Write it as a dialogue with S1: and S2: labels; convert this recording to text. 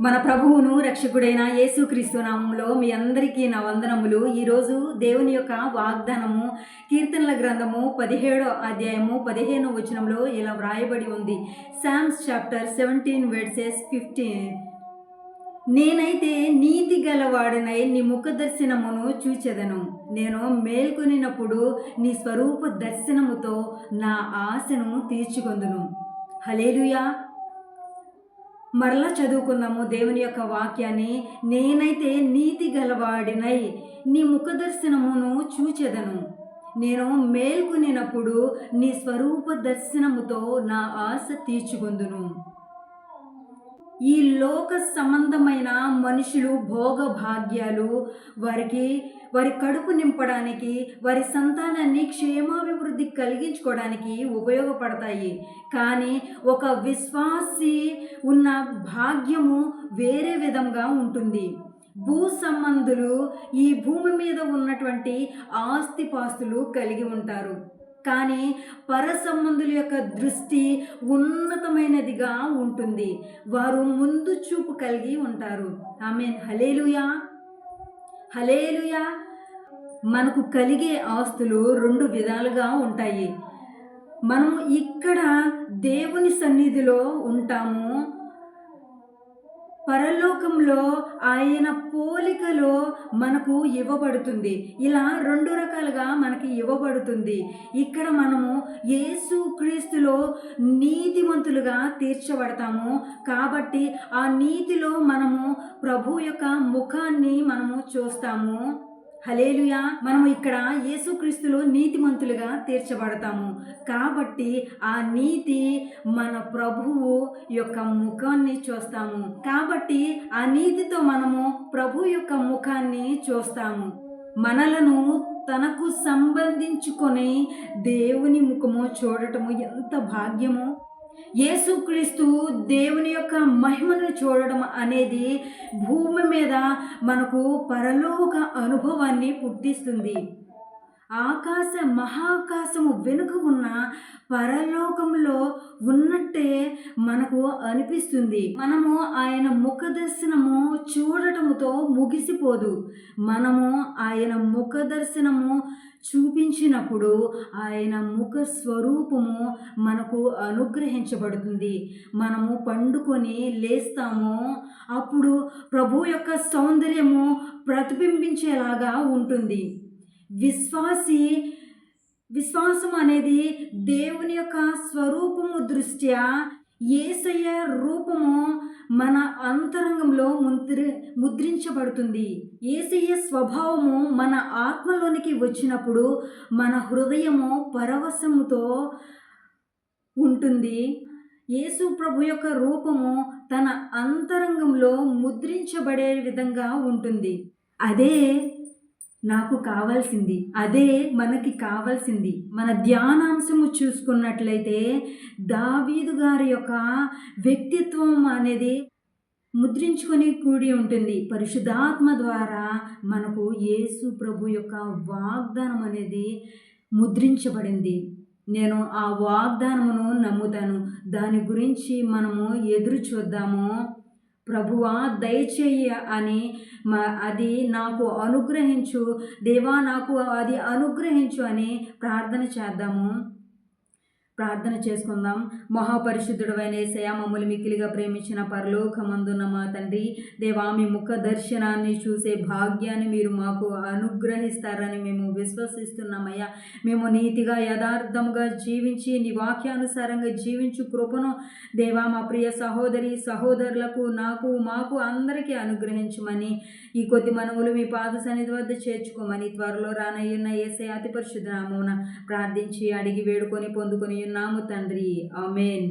S1: మన ప్రభువును రక్షకుడైన యేసుక్రీస్తు నామంలో మీ అందరికీ నా వందనములు. ఈరోజు దేవుని యొక్క వాగ్దానము కీర్తనల గ్రంథము పదిహేడో అధ్యాయము పదిహేనో వచనంలో ఇలా వ్రాయబడి ఉంది. Psalms chapter seventeen verses fifteen. నేనైతే నీతి గలవాడనై నీ ముఖ దర్శనమును చూచెదను. నేను మేల్కొనినప్పుడు నీ స్వరూప దర్శనముతో నా ఆశను తీర్చుకొందును. హలేలుయా మరలా చదువుకుందాము దేవుని యొక్క వాక్యాన్ని. నేనైతే నీతి గలవాడినై. నీ ముఖదర్శనమును చూచెదను. నేను మేల్కొనినప్పుడు నీ స్వరూప దర్శనముతో నా ఆశ తీర్చుకొందును. ఈ లోక సంబంధమైన మనుషులు భోగ భాగ్యాలు వారికి వారి కడుపు నింపడానికి వారి సంతానాన్ని క్షేమాభివృద్ధి కలిగించుకోవడానికి ఉపయోగపడతాయి. కానీ ఒక విశ్వాసి ఉన్న భాగ్యము వేరే విధంగా ఉంటుంది. భూ సంబంధులు ఈ భూమి మీద ఉన్నటువంటి ఆస్తిపాస్తులు కలిగి ఉంటారు. కానీ పర సంబంధుల యొక్క దృష్టి ఉన్నతమైనదిగా ఉంటుంది. వారు ముందు చూపు కలిగి ఉంటారు. ఆమె హలేలుయా హలేలుయా మనకు కలిగే ఆస్తులు రెండు విధాలుగా ఉంటాయి. మనం ఇక్కడ దేవుని సన్నిధిలో ఉంటాము. పరలోకంలో ఆయన పోలికలో మనకు ఇవ్వబడుతుంది. ఇలా రెండు రకాలుగా మనకి ఇవ్వబడుతుంది. ఇక్కడ మనము యేసు క్రీస్తులో నీతిమంతులుగా తీర్చబడతాము. కాబట్టి ఆ నీతిలో మనము ప్రభు యొక్క ముఖాన్ని మనము చూస్తాము. హలేలుయా మనం ఇక్కడ యేసుక్రీస్తులో నీతిమంతులుగా తీర్చబడతాము. కాబట్టి ఆ నీతి మన ప్రభువు యొక్క ముఖాన్ని చూస్తాము. కాబట్టి ఆ నీతితో మనము ప్రభు యొక్క ముఖాన్ని చూస్తాము. మనలను తనకు సంబంధించుకొని దేవుని ముఖము చూడటము ఎంత భాగ్యమో. యేసుక్రీస్తు దేవుని యొక్క మహిమను చూడడం అనేది భూమి మీద మనకు పరలోక అనుభవాన్ని పుట్టిస్తుంది. ఆకాశ మహాకాశము వెనుక ఉన్న పరలోకంలో ఉన్నట్టే మనకు అనిపిస్తుంది. మనము ఆయన ముఖ దర్శనము చూడటముతో ముగిసిపోదు. మనము ఆయన ముఖ దర్శనము చూపించినప్పుడు ఆయన ముఖ స్వరూపము మనకు అనుగ్రహించబడుతుంది. మనము పండుకొని లేస్తాము. అప్పుడు ప్రభు యొక్క సౌందర్యము ప్రతిబింబించేలాగా ఉంటుంది. విశ్వాసి విశ్వాసం అనేది దేవుని యొక్క స్వరూపము దృష్ట్యా ఏసయ్య రూపము మన అంతరంగంలో ముద్రి ముద్రించబడుతుంది. ఏసయ్య స్వభావము మన ఆత్మలోనికి వచ్చినప్పుడు మన హృదయము పరవశముతో ఉంటుంది. యేసు ప్రభు యొక్క రూపము తన అంతరంగంలో ముద్రించబడే విధంగా ఉంటుంది. అదే నాకు కావాల్సింది. అదే మనకి కావాల్సింది. మన ధ్యానాంశము చూసుకున్నట్లయితే దావీదు గారి యొక్క వ్యక్తిత్వం అనేది ముద్రించుకొని కూడి ఉంటుంది. పరిశుద్ధాత్మ ద్వారా మనకు యేసు ప్రభు యొక్క వాగ్దానం అనేది ముద్రించబడింది. నేను ఆ వాగ్దానమును నమ్ముతాను. దాని గురించి మనము ఎదురు చూద్దాము. ప్రభువా దయచేయ అని మా అది నాకు అనుగ్రహించు. దేవా నాకు అది అనుగ్రహించు అని ప్రార్థన చేద్దాము. ప్రార్థన చేసుకుందాం. మహాపరిశుద్ధుడవైన ఏసయ మమ్మల్ని మిక్కిలిగా ప్రేమించిన పరలోకమందున్న మా తండ్రి దేవా మీ ముఖ దర్శనాన్ని చూసే భాగ్యాన్ని మీరు మాకు అనుగ్రహిస్తారని మేము విశ్వసిస్తున్నామయ్యా. మేము నీతిగా యథార్థముగా జీవించి నీ వాక్యానుసారంగా జీవించు కృపను దేవా మా ప్రియ సహోదరి సహోదరులకు నాకు మాకు అందరికీ అనుగ్రహించమని ఈ కొద్ది మనవులు మీ పాద సన్నిధి వద్ద చేర్చుకోమని త్వరలో రానయ్యున్న ఏసే అతి పరిశుద్ధ ప్రార్థించి అడిగి వేడుకొని పొందుకొని ఉన్నాము తండ్రి. ఆమెన్.